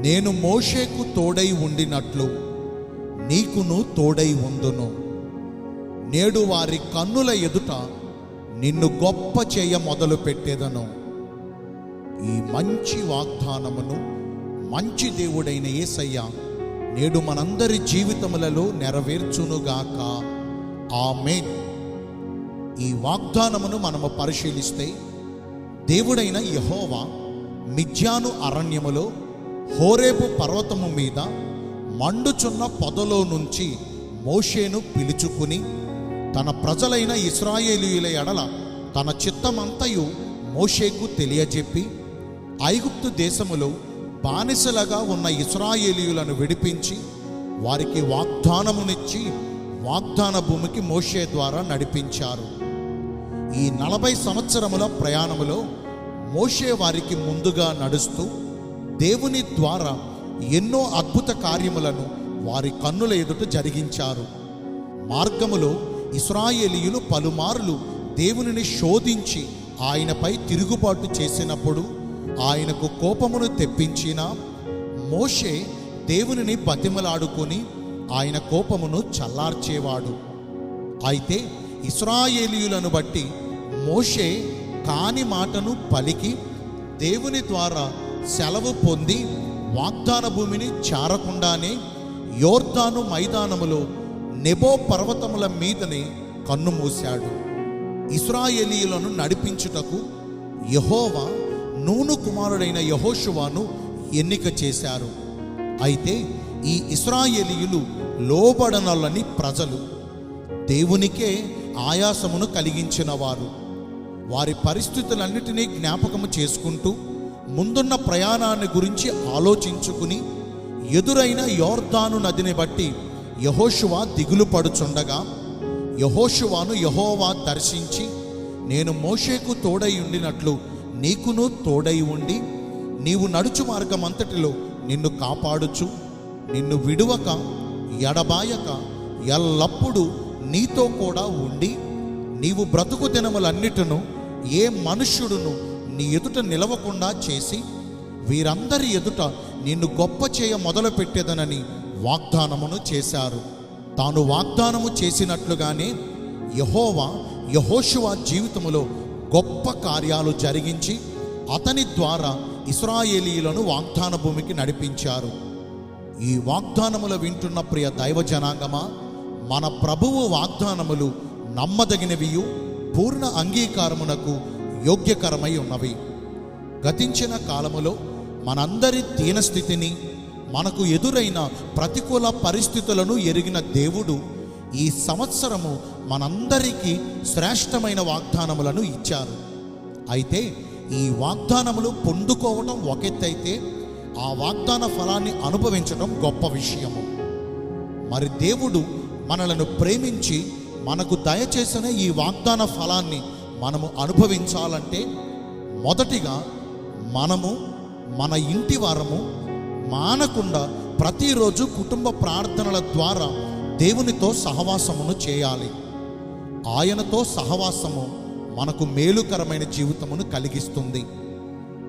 నేను మోషేకు తోడై ఉండినట్లు నీకును తోడై ఉందును. నేడు వారి కన్నుల ఎదుట నిన్ను గొప్ప చేయ మొదలు పెట్టేదను. ఈ మంచి వాగ్దానమును మంచి దేవుడైన ఏసయ్య నేడు మనందరి జీవితములలో నెరవేర్చునుగాక. ఆమేన్. ఈ వాగ్దానమును మనము పరిశీలిస్తే దేవుడైన యహోవా మిథ్యాను అరణ్యములో హోరేపు పర్వతము మీద మండుచున్న పొదలో నుంచి మోషేను పిలుచుకుని తన ప్రజలైన ఇస్రాయేలీయుల ఎడల తన చిత్తమంతయు మోషేకు తెలియజెప్పి ఐగుప్తు దేశములో బానిసలుగా ఉన్న ఇస్రాయేలీయులను విడిపించి వారికి వాగ్దానమునిచ్చి వాగ్దాన భూమికి మోషే ద్వారా నడిపించారు. ఈ నలభై సంవత్సరముల ప్రయాణములో మోషే వారికి ముందుగా నడుస్తూ దేవుని ద్వారా ఎన్నో అద్భుత కార్యములను వారి కన్నుల ఎదుట జరిగించారు. మార్గములో ఇస్రాయేలీయులు పలుమార్లు దేవునిని శోధించి ఆయనపై తిరుగుబాటు చేసినప్పుడు ఆయనకు కోపమును తెప్పించిన మోషే దేవునిని బతిమలాడుకొని ఆయన కోపమును చల్లార్చేవాడు. అయితే ఇస్రాయేలీయులను బట్టి మోషే కాని మాటను పలికి దేవుని ద్వారా సెలవు పొంది వాగ్దాన భూమిని చారకుండానే యోర్దాను మైదానములో నెబో పర్వతముల మీదనే కన్ను మూశాడు. నడిపించుటకు యహోవా నూను కుమారుడైన యహోషువాను ఎన్నిక చేశారు. అయితే ఈ ఇస్రాయేలీయులు లోబడనలని ప్రజలు దేవునికే ఆయాసమును కలిగించిన వారు వారి పరిస్థితులన్నిటినీ జ్ఞాపకము చేసుకుంటూ ముందున్న ప్రయాణాన్ని గురించి ఆలోచించుకుని ఎదురైన యోర్దాను నదిని బట్టి యహోషువ దిగులు పడుచుండగా యహోషువాను యహోవా దర్శించి నేను మోషేకు తోడై ఉండినట్లు నీకును తోడై ఉండి నీవు నడుచు మార్గమంతటిలో నిన్ను కాపాడుచు నిన్ను విడువక ఎడబాయక ఎల్లప్పుడూ నీతో కూడా ఉండి నీవు బ్రతుకు దినములన్నిటిను ఏ మనుష్యుడును నీ ఎదుట నిలవకుండా చేసి వీరందరి ఎదుట నిన్ను గొప్ప చేయ మొదలు పెట్టేదనని వాగ్దానమును చేశారు. తాను వాగ్దానము చేసినట్లుగానే యహోవా యహోశువ జీవితములో గొప్ప కార్యాలు జరిగించి అతని ద్వారా ఇస్రాయేలీయులను వాగ్దాన భూమికి నడిపించారు. ఈ వాగ్దానములు వింటున్న ప్రియ దైవ జనాంగమా మన ప్రభువు వాగ్దానములు నమ్మదగినవియు పూర్ణ అంగీకారమునకు యోగ్యకరమై ఉన్నవి. గతించిన కాలములో మనందరి దీనస్థితిని మనకు ఎదురైన ప్రతికూల పరిస్థితులను ఎరిగిన దేవుడు ఈ సంవత్సరము మనందరికీ శ్రేష్టమైన వాగ్దానములను ఇచ్చారు. అయితే ఈ వాగ్దానములు పొందుకోవడం ఒకెత్తైతే ఆ వాగ్దాన ఫలాన్ని అనుభవించడం గొప్ప విషయము. మరి దేవుడు మనలను ప్రేమించి మనకు దయచేసిన ఈ వాగ్దాన ఫలాన్ని మనము అనుభవించాలంటే మొదటిగా మనము మన ఇంటి వారము మానకుండా ప్రతిరోజు కుటుంబ ప్రార్థనల ద్వారా దేవునితో సహవాసమును చేయాలి. ఆయనతో సహవాసము మనకు మేలుకరమైన జీవితమును కలిగిస్తుంది.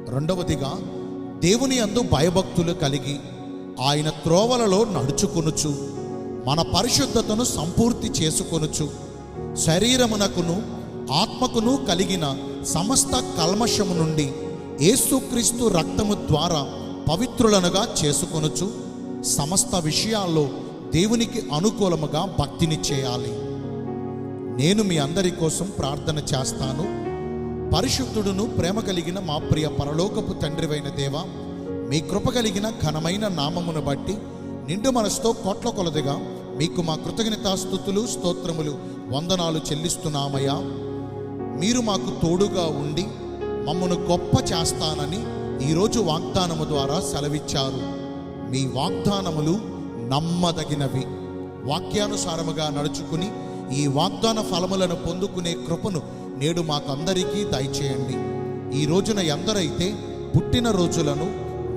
రెండవదిగా దేవుని అందు భయభక్తులు కలిగి ఆయన త్రోవలలో నడుచుకొనుచు మన పరిశుద్ధతను సంపూర్తి చేసుకొనుచు శరీరమునకును ఆత్మకును కలిగిన సమస్త కల్మషము నుండి ఏసుక్రీస్తు రక్తము ద్వారా పవిత్రులనుగా చేసుకొనుచు సమస్త విషయాల్లో దేవునికి అనుకూలముగా భక్తిని చేయాలి. నేను మీ అందరి కోసం ప్రార్థన చేస్తాను. పరిశుద్ధుడును ప్రేమ కలిగిన మా ప్రియ పరలోకపు తండ్రివైన దేవ మీ కృప కలిగిన ఘనమైన నామమును బట్టి నిండు మనసుతో కోట్ల కొలదిగా మీకు మా కృతజ్ఞతాస్థుతులు స్తోత్రములు వందనాలు చెల్లిస్తున్నామయ్యా. మీరు మాకు తోడుగా ఉండి మమ్మను గొప్ప చేస్తానని ఈరోజు వాగ్దానము ద్వారా సెలవిచ్చారు. మీ వాగ్దానములు నమ్మదగినవి. వాక్యానుసారముగా నడుచుకుని ఈ వాగ్దాన ఫలములను పొందుకునే కృపను నేడు మాకందరికీ దయచేయండి. ఈ రోజున ఎందరైతే పుట్టిన రోజులను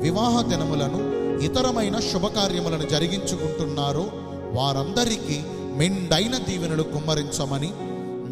వివాహ దినములను ఇతరమైన శుభకార్యములను జరిగించుకుంటున్నారో వారందరికీ మెండైన దీవెనలు కుమ్మరించమని